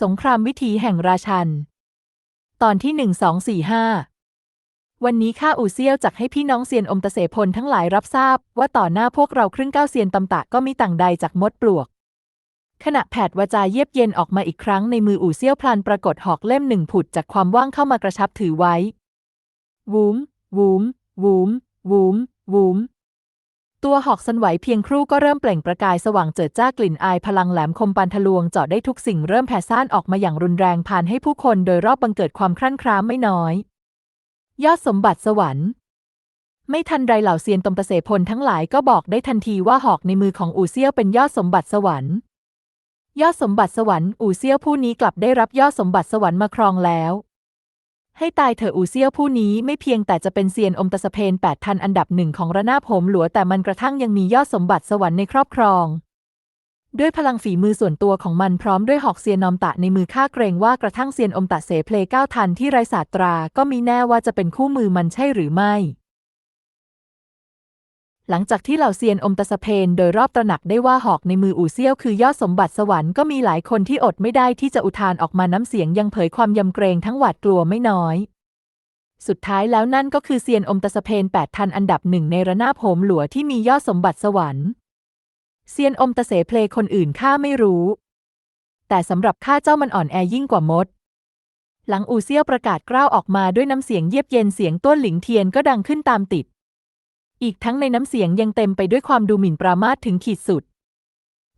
สงครามวิถีแห่งราชัน ตอนที่หนึ่งสองสี่ห้าวันนี้ข้าอูเซียวจักให้พี่น้องเซียนอมตะเสพลทั้งหลายรับทราบ ว่าต่อหน้าพวกเราครึ่งเก้าเซียนตำตะก็มีต่างใดจากมดปลวก ขณะแผดวาจาเยียบเย็นออกมาอีกครั้งในมืออูเซียวพลันปรากฏหอกเล่มหนึ่งผุดจากความว่างเข้ามากระชับถือไว้วูมวูมวูมวูมวูม ตัวหอกสันไหวเพียงครู่ก็เริ่มเปล่งประกายสว่างเจิดจ้ากลิ่นอายพลังแหลมคมปานทะลวงเจาะได้ทุกสิ่งเริ่มแผ่ซ่านออกมาอย่างรุนแรงผ่านให้ผู้คนโดยรอบบังเกิดความครั่นคร้ามไม่น้อย ยอดสมบัติสวรรค์ ไม่ทันไรเหล่าเซียนตมตะเสพลทั้งหลายก็บอกได้ทันทีว่าหอกในมือของอูเซียวเป็นยอดสมบัติสวรรค์ยอดสมบัติสวรรค์อูเซียวผู้นี้กลับได้รับยอดสมบัติสวรรค์มาครองแล้ว ให้ตายเถอะอูเซียวผู้นี้ไม่เพียงแต่จะเป็นเซียนอมตะสะเพนแปดทันอันดับหนึ่งของระนาบผมหลัวแต่มันกระทั่งยังมียอดสมบัติสวรรค์ในครอบครอง ด้วยพลังฝีมือส่วนตัวของมันพร้อมด้วยหอกเซียนอมตะในมือข้าเกรงว่ากระทั่งเซียนอมตะเสเพลเก้าทันที่ไรศาสตราก็มีแน่ว่าจะเป็นคู่มือมันใช่หรือไม่ หลังจากที่เหล่าเซียนอมตะสะเพนโดยรอบตระหนักได้ว่าหอกในมืออูเซี่ยวคือยอดสมบัติสวรรค์ก็มีหลายคนที่อดไม่ได้ที่จะอุทานออกมาน้ำเสียงยังเผยความยำเกรงทั้งหวาดกลัวไม่น้อย สุดท้ายแล้วนั่นก็คือเซียนอมตะสะเพนแปดทันอันดับหนึ่งในระนาบโหมหลัวที่มียอดสมบัติสวรรค์เซียนอมตะเสเพลคนอื่นข้าไม่รู้ แต่สำหรับข้าเจ้ามันอ่อนแอยิ่งกว่ามดหลังอูเซี่ยวประกาศกล้าวออกมาด้วยน้ำเสียงเยียบเย็นเสียงต้นหลิงเทียนก็ดังขึ้นตามติด อีกทั้งในน้ำเสียงยังเต็มไปด้วยความดูหมิ่นปรามาสถึงขีดสุด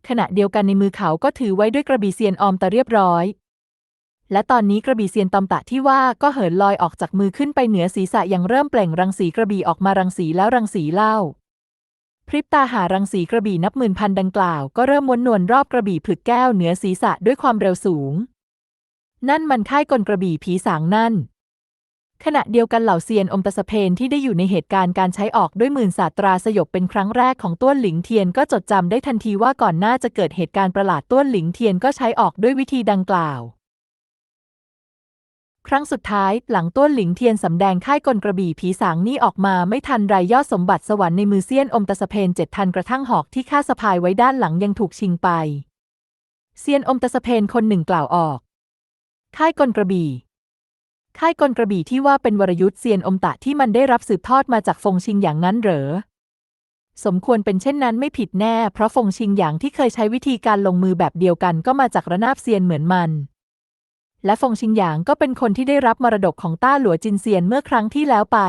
ขณะเดียวกันในมือเขาก็ถือไว้ด้วยกระบี่เซียนออมตะเรียบร้อย และตอนนี้กระบี่เซียนตอมตะที่ว่าก็เหินลอยออกจากมือขึ้นไปเหนือศีรษะอยังเริ่มเปล่งรังสีกระบี่ออกมารังสีแล้วรังสีเล่า พริบตาหารังสีกระบี่นับหมื่นพันดังกล่าวก็เริ่มม้วนนวลรอบกระบี่ผลึกแก้วเหนือศีรษะด้วยความเร็วสูง นั่นมันค่ายกลกระบี่ผีสางนั่น ขณะเดียวกันเหล่าเซียนอมตะสะเพนที่ได้อยู่ในเหตุการณ์การใช้ออกด้วยหมื่นศาสตราสยบเป็นครั้งแรกของต้วนหลิงเทียนก็จดจำได้ทันทีว่าก่อนหน้าจะเกิดเหตุการณ์ประหลาดต้วนหลิงเทียนก็ใช้ออกด้วยวิธีดังกล่าว ครั้งสุดท้ายหลังต้วนหลิงเทียนสำแดงค่ายกลกระบี่ผีสางนี่ออกมาไม่ทันไรยอดสมบัติสวรรค์ในมือเซียนอมตะสะเพนเจ็ดทันกระทั่งหอกที่ข้าสะพายไว้ด้านหลังยังถูกชิงไปเซียนอมตะสะเพนคนหนึ่งกล่าวออก ค่ายกลกระบี่ ค่ายกลกระบี่ที่ว่าเป็นวรยุทธ์เซียนอมตะที่มันได้รับสืบทอดมาจากฟงชิงอย่างนั้นเหรอ สมควรเป็นเช่นนั้นไม่ผิดแน่ เพราะฟงชิงอย่างที่เคยใช้วิธีการลงมือแบบเดียวกันก็มาจากระนาบเซียนเหมือนมัน และฟงชิงหยางก็เป็นคนที่ได้รับมรดกของต้าหลัวจินเซียนเมื่อครั้งที่แล้วไป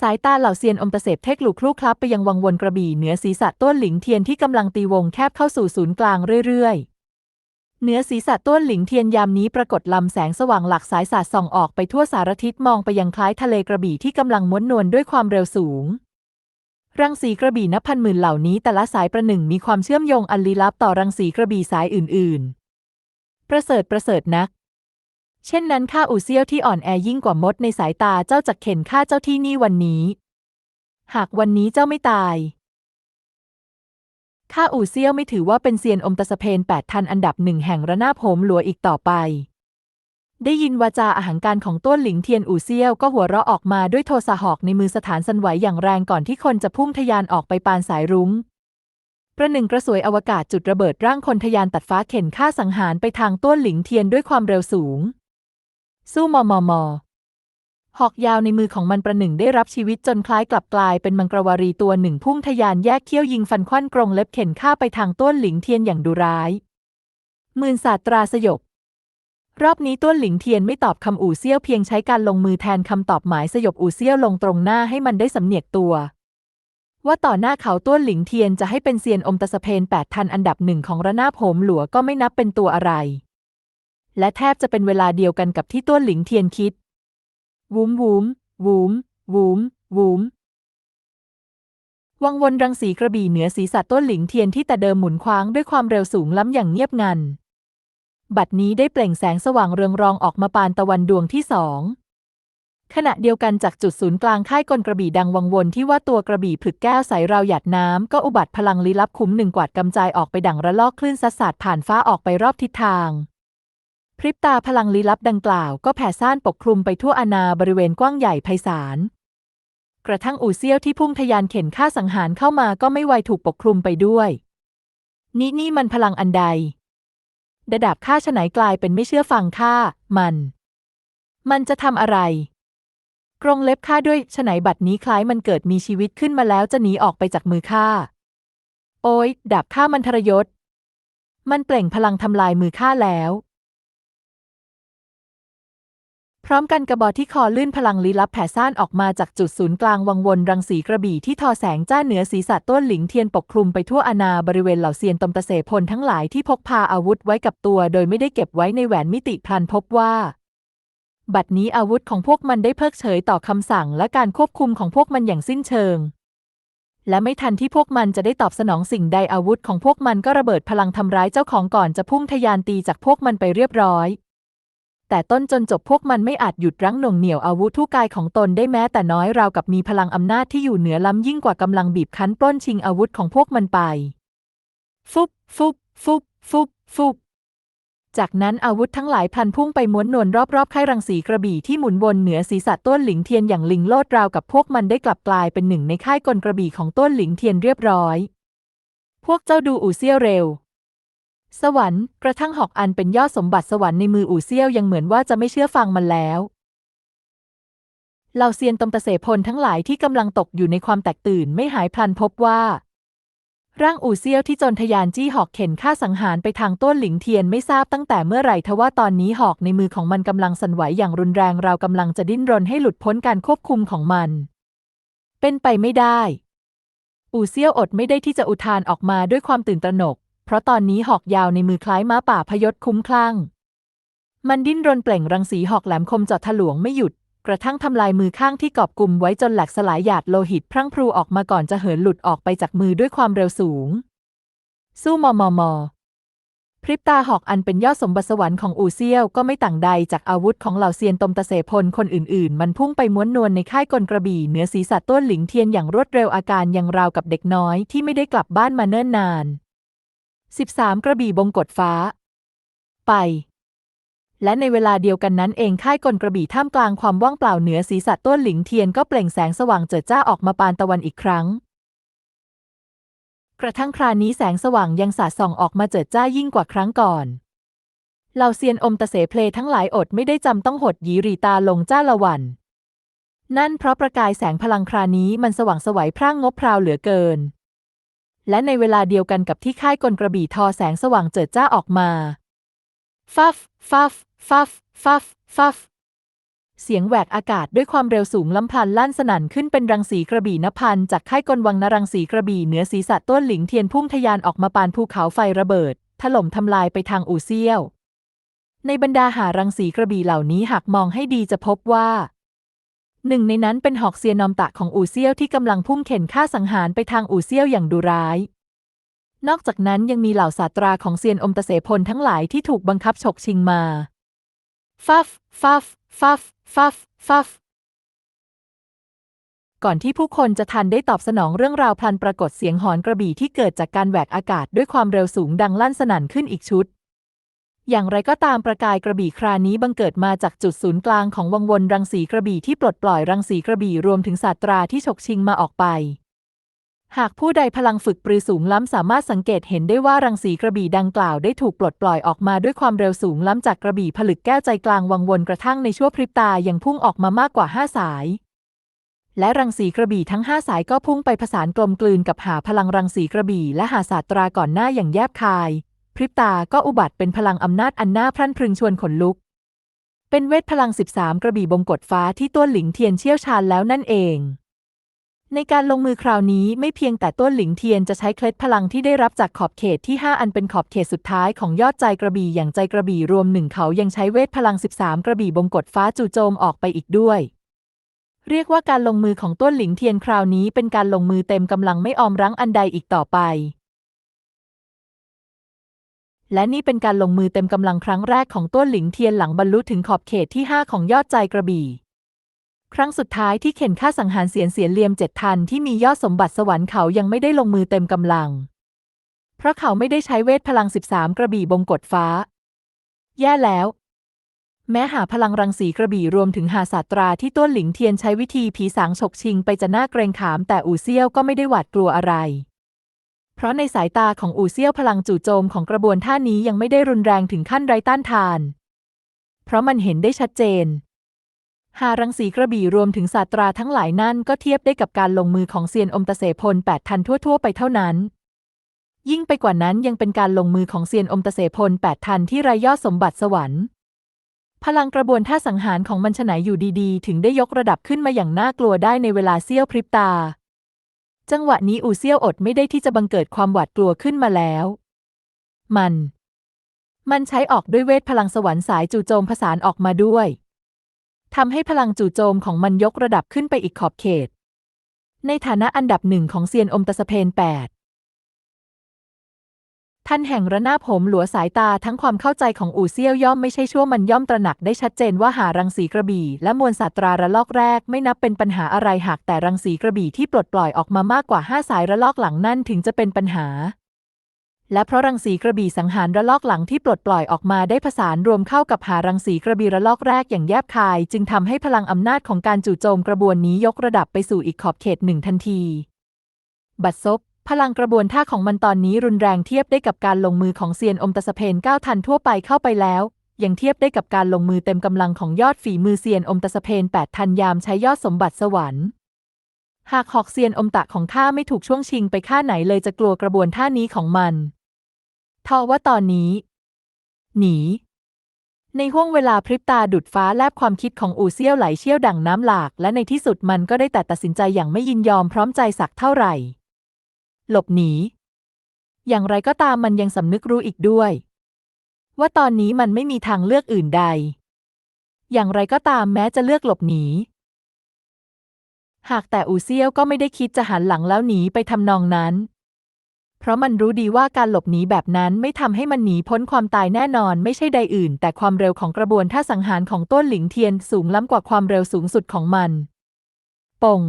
สายตาเหล่าเซียนอมตะเสพเทคลุกคลู่คลับไปยังวังวนกระบี่เหนือศีรษะต้นหลิงเทียนที่กำลังตีวงแคบเข้าสู่ศูนย์กลางเรื่อยๆ เหนือศีรษะต้นหลิงเทียนยามนี้ปรากฏลำแสงสว่างหลักสายสาดส่องออกไปทั่วสารทิศมองไปยังคล้ายทะเลกระบี่ที่กำลังม้วนนวลด้วยความเร็วสูง รังสีกระบี่นับพันหมื่นเหล่านี้แต่ละสายประหนึ่งมีความเชื่อมโยงอันลี้ลับต่อรังสีกระบี่สายอื่น ๆ ประเสริฐประเสริฐนัก เช่นนั้นข้าอูเซียวที่อ่อนแอยิ่งกว่ามดในสายตาเจ้าจักเข็นข้าเจ้าที่นี่วันนี้ หากวันนี้เจ้าไม่ตาย ข้าอู่เซี่ยวไม่ถือว่าเป็นเซียนอมตะสะเพนแปดทันอันดับหนึ่งแห่งระนาบโหมหลัวอีกต่อไป ได้ยินวาจาอาหังการของต้วนหลิงเทียนอู่เซี่ยวก็หัวเราะออกมาด้วยโทสะหอกในมือสถานสันไหวอย่างแรงก่อนที่คนจะพุ่งทะยานออกไปปานสายรุง้งประหนึ่งกระสวยอวกาศจุดระเบิดร่างคนทะยานตัดฟ้าเข็นฆ่าสังหารไปทางต้วนหลิงเทียนด้วยความเร็วสูง สู้มอมอมอ หอกยาวในมือของมันประหนึ่งได้รับชีวิตจนคล้ายกลับกลายเป็นมังกรวารีตัวหนึ่งพุ่งทะยานแยกเขี้ยวยิงฟันควันกรงเล็บเข็นฆ่าไปทางต้วนหลิงเทียนอย่างดุร้ายมื่นศาสตราสยบ รอบนี้ต้วนหลิงเทียนไม่ตอบคำอู่เซี่ยวเพียงใช้การลงมือแทนคำตอบหมายสยบอู่เซี่ยวลงตรงหน้าให้มันได้สำเนียกตัว ว่าต่อหน้าเขาต้วนหลิงเทียนจะให้เป็นเซียนอมตะสเพนแปดทันอันดับหนึ่งของระนาบโหมหลัวก็ไม่นับเป็นตัวอะไร และแทบจะเป็นเวลาเดียวกันกับที่ต้วนหลิงเทียนคิด วูมวูมวูมวูมวูมวังวนรังสีกระบี่เหนือศีรษะต้นหลิงเทียนที่แต่เดิมหมุนคว้างด้วยความเร็วสูงล้ำอย่างเงียบงัน บัดนี้ได้เปล่งแสงสว่างเรืองรองออกมาปานตะวันดวงที่สอง ขณะเดียวกันจากจุดศูนย์กลางค่ายกลกระบี่ดังวังวนที่ว่าตัวกระบี่ผลึกแก้วใสราวหยาดน้ำก็อุบัติพลังลี้ลับคุ้มหนึ่งกวาดกำจายออกไปดังระลอกคลื่นซัดสาดผ่านฟ้าออกไปรอบทิศทาง พริบตาพลังลี้ลับดังกล่าวก็แผ่ซ่านปกคลุมไปทั่วอาณาบริเวณกว้างใหญ่ไพศาล กระทั่งอู่เซี่ยวที่พุ่งทะยานเข็นฆ่าสังหารเข้ามาก็ไม่ไวถูกปกคลุมไปด้วย นี่นี่มันพลังอันใดดาดาบข้าฉะไหนกลายเป็นไม่เชื่อฟังข้า มัน มันจะทำอะไร กรงเล็บข้าด้วยฉะไหนบัดนี้คล้ายมันเกิดมีชีวิตขึ้นมาแล้วจะหนีออกไปจากมือข้า โอ้ยดาบข้ามันทรยศ มันเปล่งพลังทำลายมือข้าแล้ว พร้อมกันกระบอกที่คอลื่นพลังลี้ลับแผ่ซ่านออกมาจากจุดศูนย์กลางวังวนรังสีกระบี่ที่ทอแสงจ้าเหนือศีรษะต้นหลิงเทียนปกคลุมไปทั่วอาณาบริเวณเหล่าเซียนตมตะเสพลทั้งหลายที่พกพาอาวุธไว้กับตัว โดยไม่ได้เก็บไว้ในแหวนมิติพลันพบว่า บัดนี้อาวุธของพวกมันได้เพิกเฉยต่อคำสั่งและการควบคุมของพวกมันอย่างสิ้นเชิง และไม่ทันที่พวกมันจะได้ตอบสนองสิ่งใดอาวุธของพวกมันก็ระเบิดพลังทำร้ายเจ้าของก่อนจะพุ่งทะยานตีจากพวกมันไปเรียบร้อย แต่ต้นจนจบพวกมันไม่อาจหยุดรั้งหน่วงเหนี่ยวอาวุธทุกกายของตนได้แม้แต่น้อยราวกับมีพลังอำนาจที่อยู่เหนือล้ำยิ่งกว่ากำลังบีบคั้นปล้นชิงอาวุธของพวกมันไป ฟุบฟุบฟุบฟุบฟุบจากนั้นอาวุธทั้งหลายพลันพุ่งไปม้วนนวลรอบๆค่ายรังสีกระบี่ที่หมุนวนเหนือศีรษะต้นหลิงเทียนอย่างลิงโลดราวกับพวกมันได้กลับกลายเป็นหนึ่งในค่ายกลกระบี่ของต้นหลิงเทียนเรียบร้อย พวกเจ้าดูอู่เซี่ยวเร็ว สวรรค์กระทั่งหอกอันเป็นยอดสมบัติสวรรค์ในมืออู่เซี่ยวยังเหมือนว่าจะไม่เชื่อฟังมันแล้วเหล่าเซียนตมตะเสพลทั้งหลายที่กำลังตกอยู่ในความแตกตื่นไม่หายพลันพบว่า ร่างอู่เซี่ยวที่จนทยานจี้หอกเข็นฆ่าสังหารไปทางต้นหลิงเทียนไม่ทราบตั้งแต่เมื่อไหร่ทว่าตอนนี้หอกในมือของมันกำลังสั่นไหวอย่างรุนแรงเรากำลังจะดิ้นรนให้หลุดพ้นการควบคุมของมัน เป็นไปไม่ได้ อู่เซี่ยวอดไม่ได้ที่จะอุทานออกมาด้วยความตื่นตระหนก ราะตอนนี้หอกยาวในมือคล้ายม้าป่าพยศคุ้มคลั่ง มันดิ้นรนเปล่งรังสีหอกแหลมคมเจาะถลวงไม่หยุด กระทั่งทำลายมือข้างที่กอบกลุ่มไว้จนแหลกสลายหยาดโลหิตพรั่งพรูออกมาก่อนจะเหินหลุดออกไปจากมือด้วยความเร็วสูง สู้มอมอมอพริบตาหอกอันเป็นยอดสมบัติสวรรค์ของอูเซียวก็ไม่ต่างใดจากอาวุธของเหล่าเซียนตมตะเสพลคนอื่นๆ มันพุ่งไปม้วนนวลในค่ายกลกระบี่เหนือศีรษะต้นหลิงเทียนอย่างรวดเร็วอาการยังราวกับเด็กน้อยที่ไม่ได้กลับบ้านมาเนิ่นนาน 13 กระบี่บงกฎฟ้า ไป และในเวลาเดียวกันนั้นเองค่ายกลกระบี่ท่ามกลางความว่างเปล่าเหนือศีรษะต้นหลิงเทียนก็เปล่งแสงสว่างเจิดจ้าออกมาปานตะวันอีกครั้ง กระทั่งครานี้แสงสว่างยังสาดส่องออกมาเจิดจ้ายิ่งกว่าครั้งก่อนเหล่าเซียนอมตะเสเพลทั้งหลายอดไม่ได้จำต้องหดหยีรีตาลงจ้าละวัน นั่นเพราะประกายแสงพลังครานี้มันสว่างสวัยพร่างงบพราวเหลือเกิน และในเวลาเดียวกันกับที่ค่ายกลกระบี่ทอแสงสว่างเจิดจ้าออกมา ฟัฟ ฟัฟ ฟัฟ ฟัฟ ฟัฟ เสียงแหวกอากาศด้วยความเร็วสูงล้ำพลันลั่นสนั่นขึ้นเป็นรังสีกระบี่นพันจากค่ายกลวังนรังสีกระบี่เหนือศีรษะต้นหลิงเทียนพุ่งทะยานออกมาปานภูเขาไฟระเบิด ถล่มทำลายไปทางอู่เซี่ยว ในบรรดาหารังสีกระบี่เหล่านี้หากมองให้ดีจะพบว่า หนึ่งในนั้นเป็นหอกเซียนอมตะของอู่เซี่ยวที่กำลังพุ่งเข็นฆ่าสังหารไปทางอู่เซี่ยวอย่างดุร้าย นอกจากนั้นยังมีเหล่าศาสตราของเซียนอมตะเสพลทั้งหลายที่ถูกบังคับฉกชิงมา ฟัฟ ฟัฟ ฟัฟ ฟัฟ ฟัฟ ก่อนที่ผู้คนจะทันได้ตอบสนองเรื่องราวพลันปรากฏเสียงหอนกระบี่ที่เกิดจากการแหวกอากาศด้วยความเร็วสูงดังลั่นสนั่นขึ้นอีกชุด อย่างไรก็ตามประกายกระบี่ครานี้บังเกิดมาจากจุดศูนย์กลางของวังวนรังสีกระบี่ที่ปลดปล่อยรังสีกระบี่รวมถึงศาสตราที่ฉกชิงมาออกไป หากผู้ใดพลังฝึกปรือสูงล้ำสามารถสังเกตเห็นได้ว่ารังสีกระบี่ดังกล่าวได้ถูกปลดปล่อยออกมาด้วยความเร็วสูงล้ำจากกระบี่ผลึกแก้วใจกลางวังวนกระทั่งในชั่วพริบตายังพุ่งออกมามากกว่าห้าสาย และรังสีกระบี่ทั้งห้าสายก็พุ่งไปผสานกลมกลืนกับหาพลังรังสีกระบี่และหาศาสตราก่อนหน้าอย่างแยบคาย พริบตาก็อุบัติเป็นพลังอำนาจอันน่าพรั่นพรึงชวนขนลุก เป็นเวทพลัง 13 กระบี่บงกฎฟ้าที่ต้วนหลิงเทียนเชี่ยวชาญแล้วนั่นเอง ในการลงมือคราวนี้ไม่เพียงแต่ต้นหลิงเทียนจะใช้เคล็ดพลังที่ได้รับจากขอบเขตที่ 5 อันเป็นขอบเขตสุดท้ายของยอดใจกระบี่อย่างใจกระบี่รวมหนึ่งเขายังใช้เวทพลัง 13 กระบี่บงกฎฟ้าจู่โจมออกไปอีกด้วยเรียกว่าการลงมือของต้นหลิงเทียนคราวนี้เป็นการลงมือเต็มกำลังไม่ออมรั้งอันใดอีกต่อไป และนี่เป็นการลงมือเต็มกำลังครั้งแรกของต้นหลิงเทียนหลังบรรลุถึงขอบเขตที่ 5 ของยอดใจกระบี่ ครั้งสุดท้ายที่เข็นฆ่าสังหารเสียนเสียนเลียมเจ็ดทันที่มียอดสมบัติสวรรค์เขายังไม่ได้ลงมือเต็มกำลัง เพราะเขาไม่ได้ใช้เวทพลัง 13 กระบี่บงกฎฟ้า แย่แล้ว แม้หาพลังรังสีกระบี่รวมถึงหาศาสตราที่ต้นหลิงเทียนใช้วิธีผีสางฉกชิงไปจะน่าเกรงขามแต่อูเซี่ยวก็ไม่ได้หวาดกลัวอะไร เพราะในสายตาของอู่เซี่ยวพลังจู่โจมของกระบวนท่านี้ยังไม่ได้รุนแรงถึงขั้นไร้ต้านทาน เพราะมันเห็นได้ชัดเจน หารังสีกระบี่รวมถึงศาสตราทั้งหลายนั่นก็เทียบได้กับการลงมือของเซียนอมตะเสพลแปดทันทั่วๆ ไปเท่านั้น ยิ่งไปกว่านั้นยังเป็นการลงมือของเซียนอมตะเสพลแปดทันที่ไรยอดสมบัติสวรรค์พลังกระบวนท่าสังหารของมันฉไหนอยู่ดีๆ ถึงได้ยกระดับขึ้นมาอย่างน่ากลัวได้ในเวลาเสี้ยวพริบตา จังหวะนี้อูเซี่ยวอดไม่ได้ที่จะบังเกิดความหวาดกลัวขึ้นมาแล้ว มัน มันใช้ออกด้วยเวทพลังสวรรค์สายจู่โจมผสานออกมาด้วยทำให้พลังจู่โจมของมันยกระดับขึ้นไปอีกขอบเขต ในฐานะอันดับหนึ่งของเซียนอมตะสเพนแปด ท่านแห่งระนาบโหมหลัวสายตาทั้งความเข้าใจของอู่เซี่ยวย่อมไม่ใช่ชั่วมันย่อมตระหนักได้ชัดเจนว่าหารังสีกระบี่ และมวลสาตราระลอกแรกไม่นับเป็นปัญหาอะไรหากแต่รังสีกระบี่ที่ปลดปล่อยออกมามากกว่าห้าสายระลอกหลังนั่นถึงจะเป็นปัญหา และเพราะรังสีกระบี่สังหารระลอกหลังที่ปลดปล่อยออกมาได้ผสานรวมเข้ากับหารังสีกระบี่ระลอกแรกอย่างแยบคาย จึงทำให้พลังอำนาจของการจู่โจมกระบวนนี้ยกระดับไปสู่อีกขอบเขตหนึ่งทันที บัดซบ พลังกระบวนท่าของมันตอนนี้รุนแรงเทียบได้กับการลงมือของเซียนอมตะสเพนเก้าทันทั่วไปเข้าไปแล้ว ยังเทียบได้กับการลงมือเต็มกำลังของยอดฝีมือเซียนอมตะสเพนแปดทันยามใช้ยอดสมบัติสวรรค์หากหอกเซียนอมตะของข้าไม่ถูกช่วงชิงไปค่าไหนเลยจะกลัวกระบวนท่านี้ของมันทว่าตอนนี้ หนี ในห้วงเวลาพริบตาดุดฟ้าแลบความคิดของอู่เซี่ยวไหลเชี่ยวดั่งน้ำหลาก และในที่สุดมันก็ได้แต่ตัดสินใจอย่างไม่ยินยอมพร้อมใจสักเท่าไหร่ หลบหนี อย่างไรก็ตามมันยังสำนึกรู้อีกด้วย ว่าตอนนี้มันไม่มีทางเลือกอื่นใด อย่างไรก็ตามแม้จะเลือกหลบหนี หากแต่อูเซี่ยวก็ไม่ได้คิดจะหันหลังแล้วหนีไปทำนองนั้น เพราะมันรู้ดีว่าการหลบหนีแบบนั้นไม่ทำให้มันหนีพ้นความตายแน่นอนไม่ใช่ใดอื่น แต่ความเร็วของกระบวนท่าสังหารของต้นหลิงเทียนสูงล้ำกว่าความเร็วสูงสุดของมัน ปง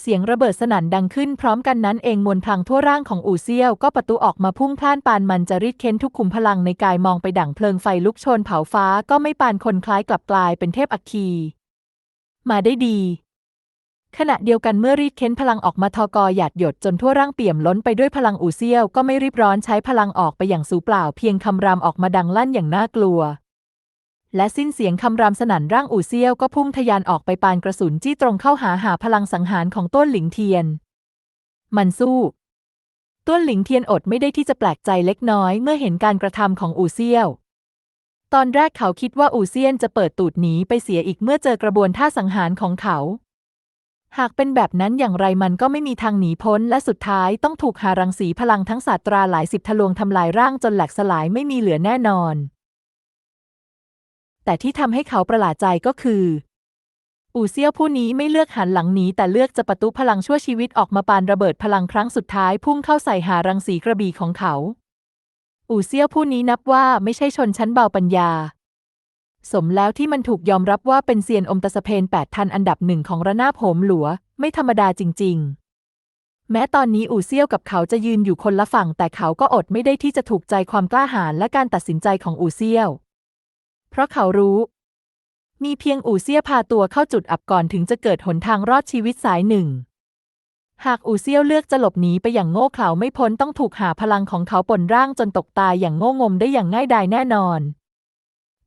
เสียงระเบิดสนั่นดังขึ้นพร้อมกันนั้นเองมวลพลังทั่วร่างของอู่เซี่ยวก็ประตูออกมาพุ่งพล่านปานมันจะรีดเค้นทุกขุมพลังในกายมองไปดั่งเพลิงไฟลุกโชนเผาฟ้าก็ไม่ปานคนคล้ายกลับกลายเป็นเทพอัคคี มาได้ดี ขณะเดียวกันเมื่อรีดเค้นพลังออกมาทอกอหยาดหยดจนทั่วร่างเปี่ยมล้นไปด้วยพลังอู่เซี่ยวก็ไม่รีบร้อนใช้พลังออกไปอย่างสูเปล่า เพียงคำรามออกมาดังลั่นอย่างน่ากลัว และสิ้นเสียงคำรามสนั่นร่างอู่เซี่ยวก็พุ่งทะยานออกไปปานกระสุนจี้ตรงเข้าหาหาพลังสังหารของต้นหลิงเทียน มันสู้ต้นหลิงเทียนอดไม่ได้ที่จะแปลกใจเล็กน้อยเมื่อเห็นการกระทำของอู่เซี่ยว ตอนแรกเขาคิดว่าอู่เซียนจะเปิดตูดหนีไปเสียอีกเมื่อเจอกระบวนท่าสังหารของเขา หากเป็นแบบนั้นอย่างไรมันก็ไม่มีทางหนีพ้นและสุดท้ายต้องถูกหารังสีพลังทั้งศาสตราหลายสิบทะลวงทำลายร่างจนแหลกสลายไม่มีเหลือแน่นอน แต่ที่ทำให้เขาประหลาดใจก็คือ อู่เซี่ยวผู้นี้ไม่เลือกหันหลังหนีแต่เลือกจะประตุพลังชั่วชีวิตออกมาปานระเบิดพลังครั้งสุดท้ายพุ่งเข้าใส่หารังสีกระบี่ของเขา อู่เซี่ยวผู้นี้นับว่าไม่ใช่ชนชั้นเบาปัญญา สมแล้วที่มันถูกยอมรับว่าเป็นเซียนอมตะสเพนแปดทันอันดับหนึ่งของระนาบโหมหลัว ไม่ธรรมดาจริง ๆแม้ตอนนี้อู่เซี่ยวกับเขาจะยืนอยู่คนละฝั่งแต่เขาก็อดไม่ได้ที่จะถูกใจความกล้าหาญและการตัดสินใจของอู่เซี่ยว เพราะเขารู้ มีเพียงอู่เซี่ยพาตัวเข้าจุดอับก่อนถึงจะเกิดหนทางรอดชีวิตสายหนึ่ง หากอู่เซี่ยวเลือกจะหลบหนีไปอย่างโง่เขลาไม่พ้นต้องถูกหาพลังของเขาปนร่างจนตกตายอย่างโง่งมได้อย่างง่ายดายแน่นอน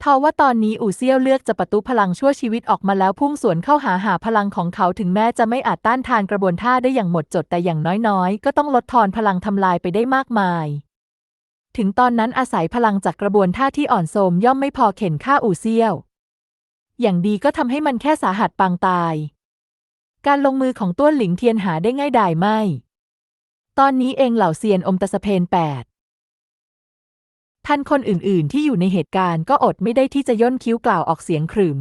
ทว่าตอนนี้อู่เซี่ยวเลือกจะประตูพลังชั่วชีวิตออกมาแล้วพุ่งสวนเข้าหาหาพลังของเขาถึงแม้จะไม่อาจต้านทานกระบวนท่าได้อย่างหมดจดแต่อย่างน้อยๆ ก็ต้องลดทอนพลังทำลายไปได้มากมาย ถึงตอนนั้นอาศัยพลังจากกระบวนท่าที่อ่อนโทมย่อมไม่พอเข็นฆ่าอู่เซี่ยว อย่างดีก็ทำให้มันแค่สาหัสปางตาย การลงมือของต้วนหลิงเทียนหาได้ง่ายดายไม่ ตอนนี้เองเหล่าเซียนอมตะสเพนแปดท่านคนอื่นๆ ที่อยู่ในเหตุการณ์ก็อดไม่ได้ที่จะย่นคิ้วกล่าวออกเสียงขรึม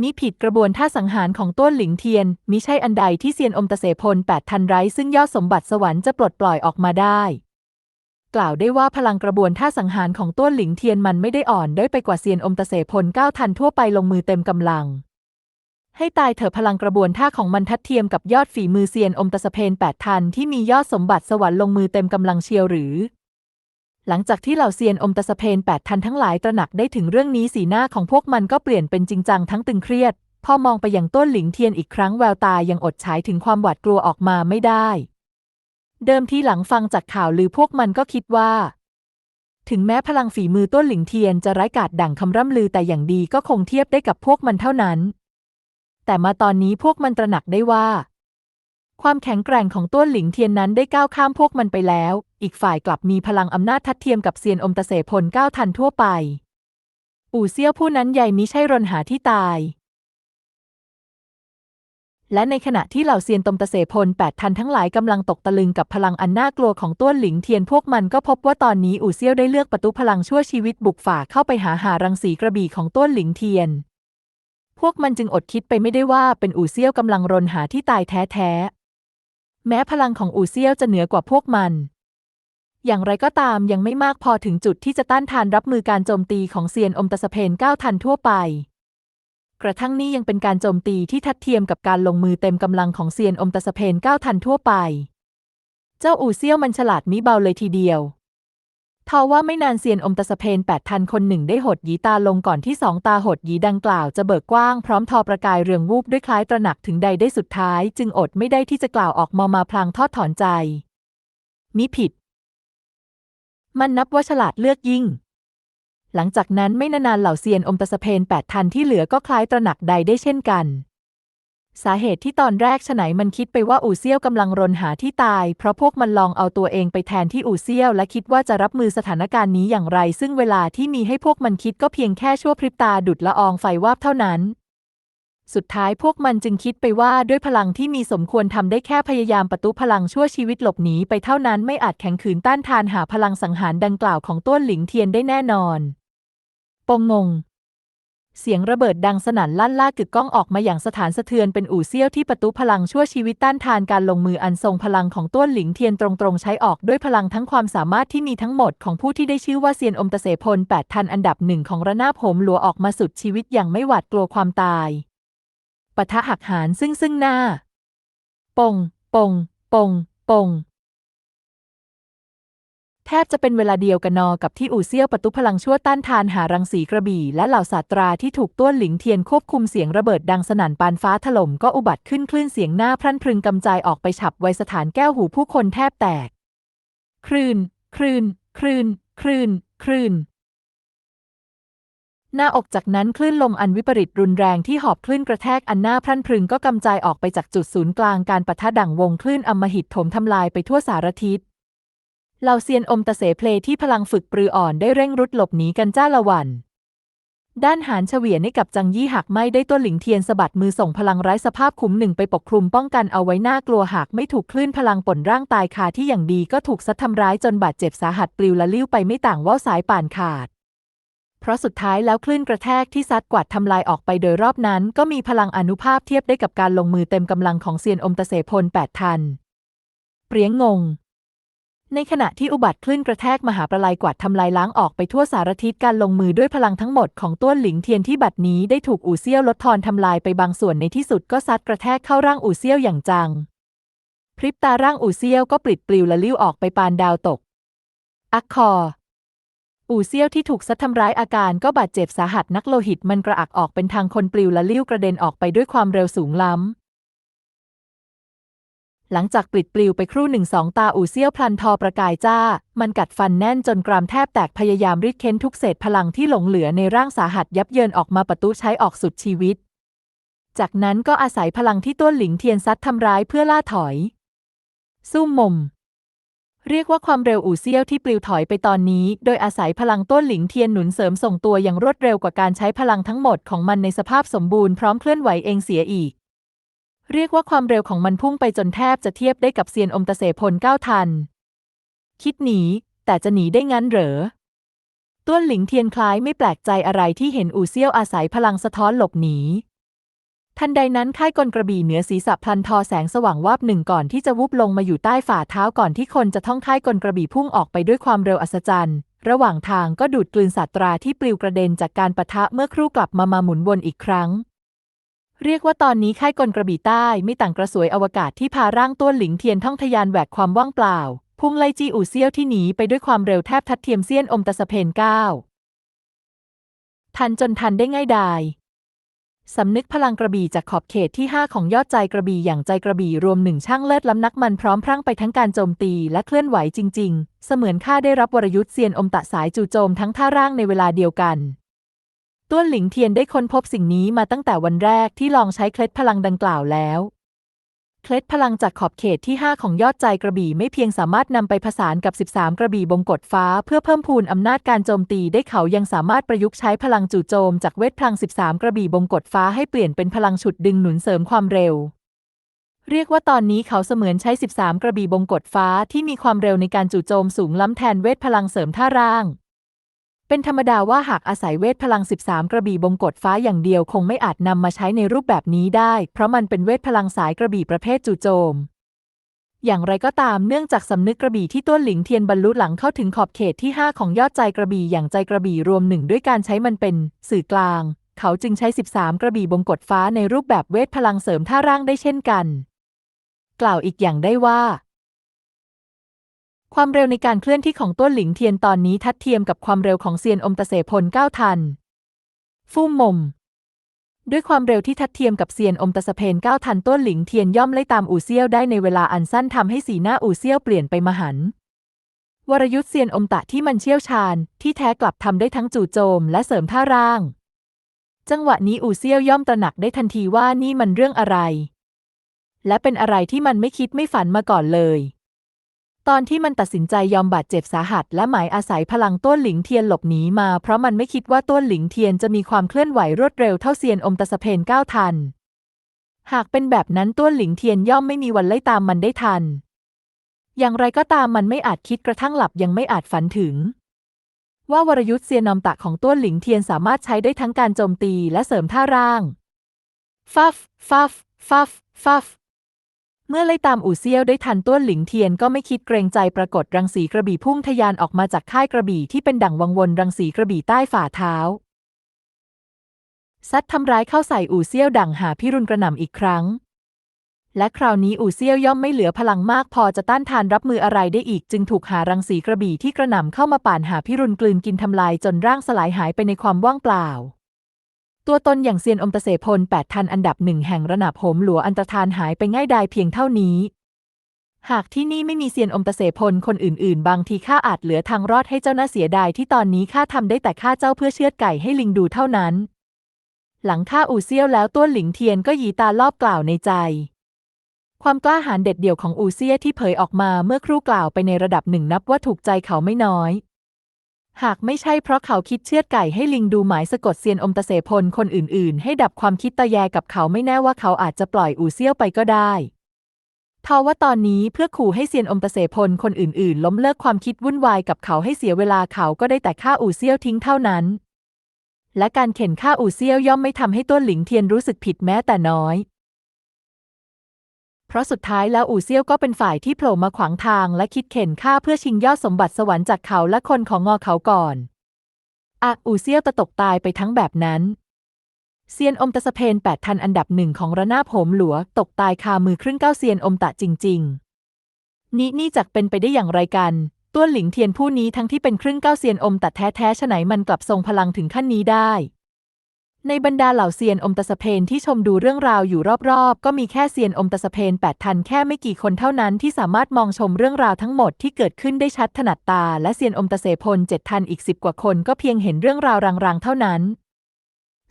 มิผิดกระบวนท่าสังหารของต้วนหลิงเทียนมิใช่อันใดที่เซียนอมตะเสพลแปดทันไรซึ่งยอดสมบัติสวรรค์จะปลดปล่อยออกมาได้ กล่าวได้ว่าพลังกระบวนท่าสังหารของต้วนหลิงเทียนมันไม่ได้อ่อนด้อยไปกว่าเซียนอมตะเสพลเก้าทันทั่วไปลงมือเต็มกำลัง ให้ตายเถอะพลังกระบวนท่าของมันทัดเทียมกับยอดฝีมือเซียนอมตะสเพนแปดทันที่มียอดสมบัติสวรรค์ลงมือเต็มกำลังเชียวหรือ หลังจากที่เหล่าเซียนอมตะสเพนแปดทันทั้งหลายตระหนักได้ถึงเรื่องนี้สีหน้าของพวกมันก็เปลี่ยนเป็นจริงจังทั้งตึงเครียดพอมองไปยังต้นหลิงเทียนอีกครั้งแววตายังอดฉายถึงความหวาดกลัวออกมาไม่ได้ เดิมที่หลังฟังจากข่าวลือพวกมันก็คิดว่า ถึงแม้พลังฝีมือต้นหลิงเทียนจะไร้กาจดั่งคำร่ำลือแต่อย่างดีก็คงเทียบได้กับพวกมันเท่านั้น แต่มาตอนนี้พวกมันตระหนักได้ว่า ความแข็งแกร่งของต้นหลิงเทียนนั้นได้ก้าวข้ามพวกมันไปแล้ว อีกฝ่ายกลับมีพลังอำนาจทัดเทียมกับเซียนอมตะเสพลก้าวทันทั่วไป อู่เซี่ยวผู้นั้นใหญ่มิใช่รนหาที่ตาย และในขณะที่เหล่าเซียนตมตะเสพลแปดทันทั้งหลายกำลังตกตะลึงกับพลังอันน่ากลัวของต้วนหลิงเทียนพวกมันก็พบว่าตอนนี้อู่เซี่ยวได้เลือกประตูพลังชั่วชีวิตบุกฝ่าเข้าไปหาหารังสีกระบี่ของต้วนหลิงเทียน พวกมันจึงอดคิดไปไม่ได้ว่าเป็นอู่เซี่ยวกำลังรนหาที่ตายแท้ๆแม้พลังของอู่เซี่ยวจะเหนือกว่าพวกมัน อย่างไรก็ตามยังไม่มากพอถึงจุดที่จะต้านทานรับมือการโจมตีของเซียนอมตะสะเพนเก้าทันทั่วไป กระทั่งนี้ยังเป็นการโจมตีที่ทัดเทียมกับการลงมือเต็มกำลังของเซียนอมตะสเพนเก้าทันทั่วไป เจ้าอูเซี่ยวมันฉลาดมิเบาเลยทีเดียวทว่าไม่นานเซียนอมตะสเพนแปดทันคนหนึ่งได้หดหยีตาลงก่อนที่สองตาหดหยีดังกล่าวจะเบิกกว้างพร้อมทอประกายเรืองวูบด้วยคล้ายตระหนักถึงใดได้สุดท้าย จึงอดไม่ได้ที่จะกล่าวออกมามาพลางทอดถอนใจมิผิด มันนับว่าฉลาดเลือกยิ่ง หลังจากนั้นไม่นานๆเหล่าเซียนอมตะสะเพนแปดทันที่เหลือก็คล้ายตระหนักใดได้เช่นกัน สาเหตุที่ตอนแรกฉไหนมันคิดไปว่าอู่เซี่ยวกำลังรนหาที่ตาย เพราะพวกมันลองเอาตัวเองไปแทนที่อู่เซี่ยวและคิดว่าจะรับมือสถานการณ์นี้อย่างไร ซึ่งเวลาที่มีให้พวกมันคิดก็เพียงแค่ชั่วพริบตาดุดละอองไฟวาบเท่านั้นสุดท้ายพวกมันจึงคิดไปว่าด้วยพลังที่มีสมควรทำได้แค่พยายามประตูพลังชั่วชีวิตหลบหนีไปเท่านั้นไม่อาจแข็งขืนต้านทานหาพลังสังหารดังกล่าวของต้วนหลิงเทียนได้แน่นอน ปงงง เสียงระเบิดดังสนั่นลั่นล่ากึกก้องออกมาอย่างสถานสะเทือนเป็นอู่เซี่ยวที่ประตูพลังชั่วชีวิตต้านทานการลงมืออันทรงพลังของต้วนหลิงเทียนตรงๆ ใช้ออกด้วยพลังทั้งความสามารถที่มีทั้งหมดของผู้ที่ได้ชื่อว่าเซียนอมตะเสพลแปดทันอันดับหนึ่งของระนาบโหมหลัวออกมาสุดชีวิตอย่างไม่หวาดกลัวความตายปะทะหักหานซึ่งซึ่งหน้า ปง ปง ปง ปง แทบจะเป็นเวลาเดียวกันนอกับที่อู่เซี่ยวประตูพลังชั่วต้านทานหารังสีกระบี่ และเหล่าศาสตราที่ถูกต้วนหลิงเทียนควบคุมเสียงระเบิดดังสนั่นปานฟ้าถล่มก็อุบัติขึ้นคลื่นเสียงหน้าพรั่นพรึงกำจายออกไปฉับไวสถานแก้วหูผู้คนแทบแตก คลื่น คลื่น คลื่น คลื่น คลื่นหน้าอกจากนั้นคลื่นลมอันวิปริตรุนแรงที่หอบคลื่นกระแทกอันหน้าพรั่นพรึงก็กำจายออกไปจากจุดศูนย์กลางการปะทะดั่งวงคลื่นอมหิตถมทำลายไปทั่วสารทิศ เหล่าเซียนอมตะเสเพลที่พลังฝึกปรืออ่อนได้เร่งรุดหลบหนีกันจ้าละวัน ด้านหานเฉวียนให้กับจังยี่หักไม่ได้ตัวหลิงเทียนสะบัดมือส่งพลังไร้สภาพขุมหนึ่งไปปกคลุมป้องกันเอาไว้หน้ากลัวหากไม่ถูกคลื่นพลังป่นร่างตายคาที่อย่างดีก็ถูกซัดทำร้ายจนบาดเจ็บสาหัสปลิวละลิ้วไปไม่ต่างว่าวสายป่านขาดเพราะสุดท้ายแล้วคลื่นกระแทกที่ซัดกวาดทำลายออกไปโดยรอบนั้น ก็มีพลังอนุภาพเทียบได้กับการลงมือเต็มกำลังของเซียนอมตะเสพลแปดทัน เปรียงงง ในขณะที่อุบัติคลื่นกระแทกมหาประลายกวาดทำลายล้างออกไปทั่วสารทิศการลงมือด้วยพลังทั้งหมดของต้วนหลิงเทียนที่บัดนี้ได้ถูกอู่เซี่ยวลดทอนทำลายไปบางส่วนในที่สุดก็ซัดกระแทกเข้าร่างอู่เซี่ยวอย่างจัง พริบตาร่างอู่เซี่ยวก็ปลิดปลิวละลิ้วออกไปปานดาวตก อักคอ อู่เซี่ยวที่ถูกซัดทำร้ายอาการก็บาดเจ็บสาหัสนักโลหิตมันกระอักออกเป็นทางคนปลิวละลิ้วกระเด็นออกไปด้วยความเร็วสูงล้ำ หลังจากปลิดปลิวไปครู่หนึ่งสองตาอู่เซี่ยวพลันทอประกายจ้า มันกัดฟันแน่นจนกรามแทบแตกพยายามริดเค้นทุกเศษพลังที่หลงเหลือในร่างสาหัสยับเยินออกมาประตูใช้ออกสุดชีวิต จากนั้นก็อาศัยพลังที่ต้นหลิงเทียนซัดทำร้ายเพื่อล่าถอย สู้มม เรียกว่าความเร็วอู่เซี่ยวที่ปลิวถอยไปตอนนี้ โดยอาศัยพลังต้นหลิงเทียนหนุนเสริมส่งตัวอย่างรวดเร็วกว่าการใช้พลังทั้งหมดของมันในสภาพสมบูรณ์พร้อมเคลื่อนไหวเองเสียอีก เรียกว่าความเร็วของมันพุ่งไปจนแทบจะเทียบได้กับเซียนอมตะเสพลเก้าทัน คิดหนี แต่จะหนีได้งั้นเหรอต้วนหลิงเทียนคล้ายไม่แปลกใจอะไรที่เห็นอู่เซี่ยวอาศัยพลังสะท้อนหลบหนี ทันใดนั้นค่ายกลกระบี่เหนือศีรษะพลันทอแสงสว่างวาบหนึ่งก่อนที่จะวุบลงมาอยู่ใต้ฝ่าเท้าก่อนที่คนจะท่องค่ายกลกระบี่พุ่งออกไปด้วยความเร็วอัศจรรย์ ระหว่างทางก็ดูดกลืนสัตราที่ปลิวกระเด็นจากการปะทะเมื่อครู่กลับมามาหมุนวนอีกครั้ง เรียกว่าตอนนี้ค่ายกลกระบี่ใต้ไม่ต่างกระสวยอวกาศที่พาร่างต้วนหลิงเทียนท่องทยานแหวกความว่างเปล่า พุ่งไล่จีอู่เซี่ยวที่หนีไปด้วยความเร็วแทบทัดเทียมเซียนอมตะสะเพนก้าวทันจนทันได้ง่ายดายสำนึกพลังกระบี่จากขอบเขตที่ 5 ของยอดใจกระบี่อย่างใจกระบี่รวมหนึ่งช่างเลิศล้ำนักมันพร้อมพรั่งไปทั้งการโจมตีและเคลื่อนไหวจริง ๆ เสมือนข้าได้รับวรยุทธ์เซียนอมตะสายจู่โจมทั้งท่าร่างในเวลาเดียวกัน ต้วนหลิงเทียนได้ค้นพบสิ่งนี้มาตั้งแต่วันแรกที่ลองใช้เคล็ดพลังดังกล่าวแล้ว เคล็ดพลังจากขอบเขตที่ 5 ของยอดใจกระบี่ไม่เพียงสามารถนำไปผสานกับ 13 กระบี่บงกฎฟ้า เพื่อเพิ่มพูนอำนาจการโจมตีได้เขายังสามารถประยุกต์ใช้พลังจู่โจมจากเวทพลัง 13 กระบี่บงกฎฟ้าให้เปลี่ยนเป็นพลังฉุดดึงหนุนเสริมความเร็ว เรียกว่าตอนนี้เขาเสมือนใช้ 13 กระบี่บงกฎฟ้าที่มีความเร็วในการจู่โจมสูงล้ำแทนเวทพลังเสริมท่าร่าง เป็นธรรมดาว่าหากอาศัยเวทพลัง 13 กระบี่บงกฎฟ้าอย่างเดียวคงไม่อาจนำมาใช้ในรูปแบบนี้ได้ เพราะมันเป็นเวทพลังสายกระบี่ประเภทจู่โจม อย่างไรก็ตามเนื่องจากสำนึกกระบี่ที่ต้วนหลิงเทียนบรรลุหลังเข้าถึงขอบเขตที่ 5 ของยอดใจกระบี่อย่างใจกระบี่รวมหนึ่งด้วยการใช้มันเป็น สื่อกลาง เขาจึงใช้ 13 กระบี่บงกฎฟ้าในรูปแบบเวทพลังเสริมท่าร่างได้เช่นกัน กล่าวอีกอย่างได้ว่า ความเร็วในการเคลื่อนที่ของต้วนหลิงเทียนตอนนี้ทัดเทียมกับความเร็วของเซียนอมตะเสพลเก้าทัน ฟู่มม ด้วยความเร็วที่ทัดเทียมกับเซียนอมตะสะเพนเก้าทันต้วนหลิงเทียนย่อมไล่ตามอู่เซี่ยวได้ในเวลาอันสั้นทำให้สีหน้าอู่เซี่ยวเปลี่ยนไปมหัน วรยุทธ์เซียนอมตะที่มันเชี่ยวชาญ ที่แท้กลับทำได้ทั้งจู่โจมและเสริมท่าร่าง จังหวะนี้อู่เซี่ยวย่อมตระหนักได้ทันทีว่านี่มันเรื่องอะไร และเป็นอะไรที่มันไม่คิดไม่ฝันมาก่อนเลย ตอนที่มันตัดสินใจยอมบาดเจ็บสาหัส และหมายอาศัยพลังต้นหลิงเทียนหลบหนีมา เพราะมันไม่คิดว่าต้นหลิงเทียนจะมีความเคลื่อนไหวรวดเร็วเท่าเซียนอมตะสะเพนก้าวทัน หากเป็นแบบนั้นต้นหลิงเทียนย่อมไม่มีวันไล่ตามมันได้ทัน อย่างไรก็ตามมันไม่อาจคิดกระทั่งหลับยังไม่อาจฝันถึง ว่าวรยุทธ์เซียนอมตะของต้นหลิงเทียนสามารถใช้ได้ทั้งการโจมตีและเสริมท่าร่าง ฟัฟ ฟัฟ ฟัฟ ฟัฟ เมื่อไล่ตามอู่เซี่ยวได้ทันต้วนหลิงเทียนก็ไม่คิดเกรงใจปรากฏรังสีกระบี่พุ่งทะยานออกมาจากค่ายกระบี่ที่เป็นดั่งวังวนรังสีกระบี่ใต้ฝ่าเท้า ซัดทำร้ายเข้าใส่อู่เซี่ยวดั่งหาพิรุณกระหน่ำอีกครั้ง และคราวนี้อู่เซี่ยวย่อมไม่เหลือพลังมากพอจะต้านทานรับมืออะไรได้อีก จึงถูกหารังสีกระบี่ที่กระหน่ำเข้ามาป่านหาพิรุณกลืนกินทำลายจนร่างสลายหายไปในความว่างเปล่า ตัวตนอย่างเซียนอมตะเสพลแปดทันอันดับหนึ่งแห่งระนาบโหมหลัวอันตรธานหายไปง่ายดายเพียงเท่านี้ หากที่นี่ไม่มีเซียนอมตะเสพลคนอื่นๆ บางทีข้าอาจเหลือทางรอดให้เจ้าน่าเสียดายที่ตอนนี้ข้าทำได้แต่ข้าเจ้าเพื่อเชือดไก่ให้ลิงดูเท่านั้น หลังฆ่าอู่เซี่ยวแล้วต้วนหลิงเทียนก็หยีตาลอบกล่าวในใจ ความกล้าหาญเด็ดเดี่ยวของอูเซี่ยที่เผยออกมาเมื่อครู่กล่าวไปในระดับหนึ่งนับว่าถูกใจเขาไม่น้อย หากไม่ใช่เพราะเขาคิดเชือดไก่ให้ลิงดูหมายสะกดเซียนอมตะเสพลคนอื่นๆ ให้ดับความคิดตะแยกับเขาไม่แน่ว่าเขาอาจจะปล่อยอู่เซี่ยวไปก็ได้ทว่าตอนนี้เพื่อขู่ให้เซียนอมตะเสพลคนอื่นๆ ล้มเลิกความคิดวุ่นวายกับเขาให้เสียเวลาเขาก็ได้แต่ฆ่าอู่เซี่ยวทิ้งเท่านั้น และการเข็นฆ่าอู่เซี่ยวย่อมไม่ทำให้ต้นหลิงเทียนรู้สึกผิดแม้แต่น้อย เพราะสุดท้ายแล้วอู่เซี่ยวก็เป็นฝ่ายที่โผล่มาขวางทางและคิดเข็นฆ่าเพื่อชิงยอดสมบัติสวรรค์จากเขาและคนของงอเขาก่อนอะอู่เซี่ยวตะตกตายไปทั้งแบบนั้นเซียนอมตะสะเพนแปดทันอันดับหนึ่งของระนาบโหมหลัว ตกตายคามือครึ่งเก้าเซียนอมตะจริง ๆ นี่นี่จักเป็นไปได้อย่างไรกันต้วนหลิงเทียนผู้นี้ทั้งที่เป็นครึ่งเก้าเซียนอมตะแท้ๆฉไหนมันกลับทรงพลังถึงขั้นนี้ได้ ในบรรดาเหล่าเซียนอมตะสเพนที่ชมดูเรื่องราวอยู่รอบๆ ก็มีแค่เซียนอมตะสเพนแปดทันแค่ไม่กี่คนเท่านั้นที่สามารถมองชมเรื่องราวทั้งหมดที่เกิดขึ้นได้ชัดถนัดตา และเซียนอมตะเสพลเจ็ดทันอีกสิบกว่าคนก็เพียงเห็นเรื่องราวรางๆ เท่านั้น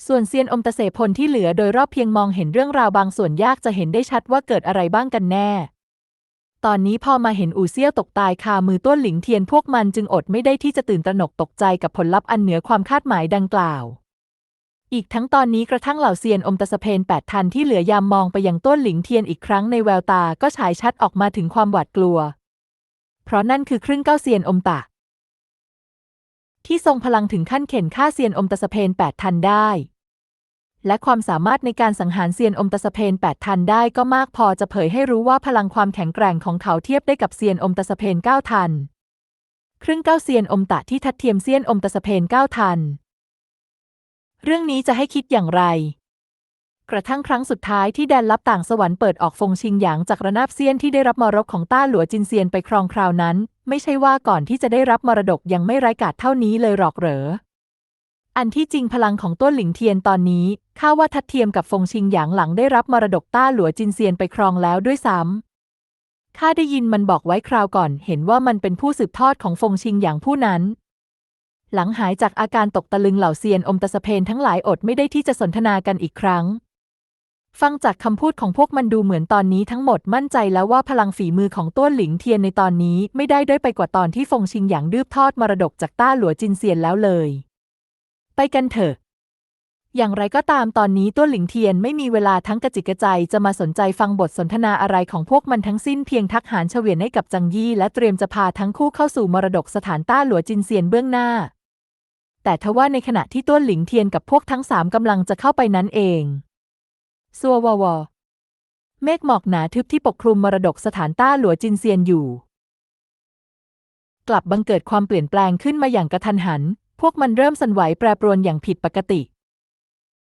ส่วนเซียนอมตะเสพลที่เหลือโดยรอบเพียงมองเห็นเรื่องราวบางส่วนยากจะเห็นได้ชัดว่าเกิดอะไรบ้างกันแน่ ตอนนี้พอมาเห็นอูเซี่ยวตกตายคามือต้วนหลิงเทียนพวกมันจึงอดไม่ได้ที่จะตื่นตระหนกตกใจกับผลลัพธ์อันเหนือความคาดหมายดังกล่าว อีกทั้งตอนนี้กระทั่งเหล่าเซียนอมตะสะเพนแปดทันที่เหลือยามมองไปยังต้นหลิงเทียนอีกครั้งในแววตาก็ฉายชัดออกมาถึงความหวาดกลัว เพราะนั่นคือครึ่งเก้าเซียนอมตะ ที่ทรงพลังถึงขั้นเข็นฆ่าเซียนอมตะสะเพนแปดทันได้ และความสามารถในการสังหารเซียนอมตะสะเพนแปดทันได้ก็มากพอจะเผยให้รู้ว่าพลังความแข็งแกร่งของเขาเทียบได้กับเซียนอมตะสะเพนเก้าทัน ครึ่งเก้าเซียนอมตะที่ทัดเทียมเซียนอมตะสะเพนเก้าทัน เรื่องนี้จะให้คิดอย่างไร กระทั่งครั้งสุดท้ายที่แดนลับต่างสวรรค์เปิดออกฟงชิงหยางจากระนาบเซียนที่ได้รับมรดกของต้าหลัวจินเซียนไปครองคราวนั้น ไม่ใช่ว่าก่อนที่จะได้รับมรดกยังไม่ร้ายกาจเท่านี้เลยหรอกเหรออันที่จริงพลังของต้นหลิงเทียนตอนนี้ข้าว่าทัดเทียมกับฟงชิงหยางหลังได้รับมรดกต้าหลัวจินเซียนไปครองแล้วด้วยซ้ำข้าได้ยินมันบอกไว้คราวก่อน เห็นว่ามันเป็นผู้สืบทอดของฟงชิงหยางผู้นั้น หลังหายจากอาการตกตะลึงเหล่าเซียนอมตะสะเพนทั้งหลายอดไม่ได้ที่จะสนทนากันอีกครั้ง ฟังจากคำพูดของพวกมันดูเหมือนตอนนี้ทั้งหมดมั่นใจแล้วว่าพลังฝีมือของต้วนหลิงเทียนในตอนนี้ไม่ได้ด้อยไปกว่าตอนที่ฟงชิงหยางดื้อทอดมรดกจากต้าหลัวจินเซียนแล้วเลย ไปกันเถอะ อย่างไรก็ตามตอนนี้ต้วนหลิงเทียนไม่มีเวลาทั้งกระจิกกระใจจะมาสนใจฟังบทสนทนาอะไรของพวกมันทั้งสิ้นเพียงทักหารเฉวียนให้กับจังยี่และเตรียมจะพาทั้งคู่เข้าสู่มรดกสถานต้าหลัวจินเซียนเบื้องหน้า แต่ทว่าในขณะที่ต้วนหลิงเทียนกับพวกทั้งสามกำลังจะเข้าไปนั้นเองซัววอวอเมฆหมอกหนาทึบที่ปกคลุมมรดกสถานต้าหลัวจินเซียนอยู่ กลับบังเกิดความเปลี่ยนแปลงขึ้นมาอย่างกระทันหัน พวกมันเริ่มสั่นไหวแปรปรวนอย่างผิดปกติ